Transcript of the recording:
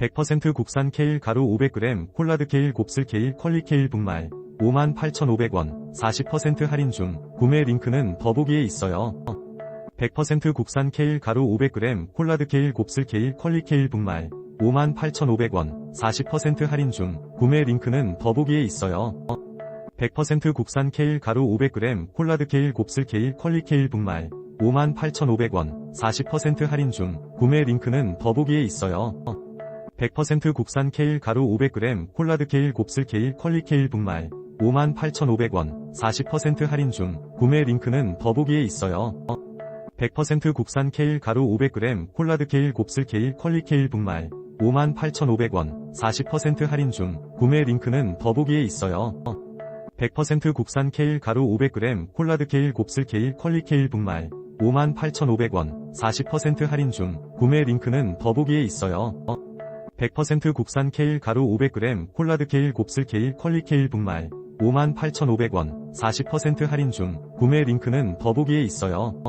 100% 국산 케일 가루 500g, 콜라드 케일 곱슬 케일 퀄리 케일 분말 58,500원, 40% 할인 중, 구매 링크는 더보기에 있어요. 100% 국산 케일 가루 500g, 콜라드 케일 곱슬 케일 퀄리 케일 분말 58,500원, 40% 할인 중, 구매 링크는 더보기에 있어요. 100% 국산 케일 가루 500g, 콜라드 케일 곱슬 케일 퀄리 케일 분말 58,500원, 40% 할인 중, 구매 링크는 더보기에 있어요. 100% 국산 케일 가루 500g, 콜라드 케일 곱슬 케일 퀄리 케일 분말 58,500원, 40% 할인 중, 구매 링크는 더보기에 있어요. 100% 국산 케일 가루 500g, 콜라드 케일 곱슬 케일 퀄리 케일 분말 58,500원, 40% 할인 중, 구매 링크는 더보기에 있어요. 100% 국산 케일 가루 500g, 콜라드 케일 곱슬 케일 퀄리 케일 분말 58,500원, 40% 할인 중, 구매 링크는 더보기에 있어요. 100% 국산 케일 가루 500g, 콜라드 케일 곱슬 케일 퀄리 케일 분말 58,500원, 40% 할인 중, 구매 링크는 더보기에 있어요.